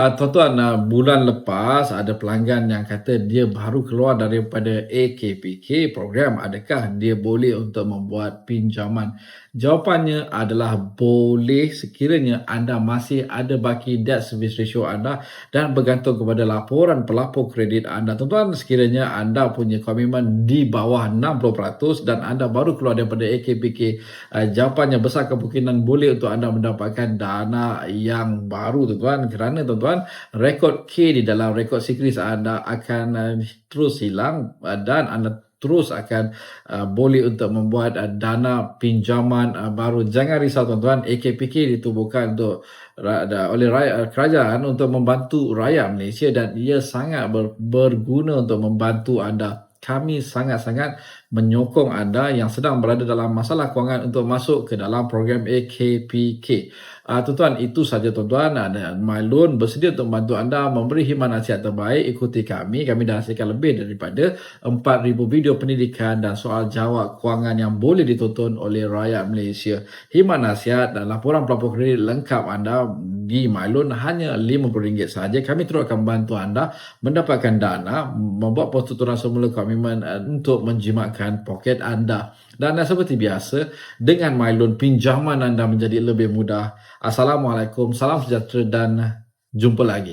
Uh, tuan-tuan, uh, bulan lepas ada pelanggan yang kata dia baru keluar daripada AKPK program. Adakah dia boleh untuk membuat pinjaman? Jawapannya adalah boleh sekiranya anda masih ada baki debt service ratio anda dan bergantung kepada laporan pelapor kredit anda. Tuan-tuan, sekiranya anda punya komitmen di bawah 60% dan anda baru keluar daripada AKPK, uh, jawapannya besar kemungkinan boleh untuk anda mendapatkan dana yang baru tuan-tuan kerana tuan-tuan tuan rekod K di dalam rekod sikris anda akan uh, terus hilang uh, dan anda terus akan uh, boleh untuk membuat uh, dana pinjaman uh, baru. Jangan risau tuan-tuan, AKPK ditubuhkan untuk oleh rakyat, uh, kerajaan untuk membantu rakyat Malaysia dan ia sangat ber, berguna untuk membantu anda kami sangat-sangat menyokong anda yang sedang berada dalam masalah kewangan untuk masuk ke dalam program AKPK. Uh, tuan-tuan, itu saja tuan-tuan. Uh, My Loan bersedia untuk membantu anda memberi himan nasihat terbaik. Ikuti kami. Kami dah hasilkan lebih daripada 4,000 video pendidikan dan soal jawab kewangan yang boleh ditonton oleh rakyat Malaysia. Himan nasihat dan laporan pelapor kredit lengkap anda di My Loan hanya RM50 sahaja. Kami terus akan membantu anda mendapatkan dana, membuat pertuturan semula komitmen uh, untuk menjimatkan poket anda. Dan seperti biasa, dengan My Loan, pinjaman anda menjadi lebih mudah. Assalamualaikum, salam sejahtera dan jumpa lagi.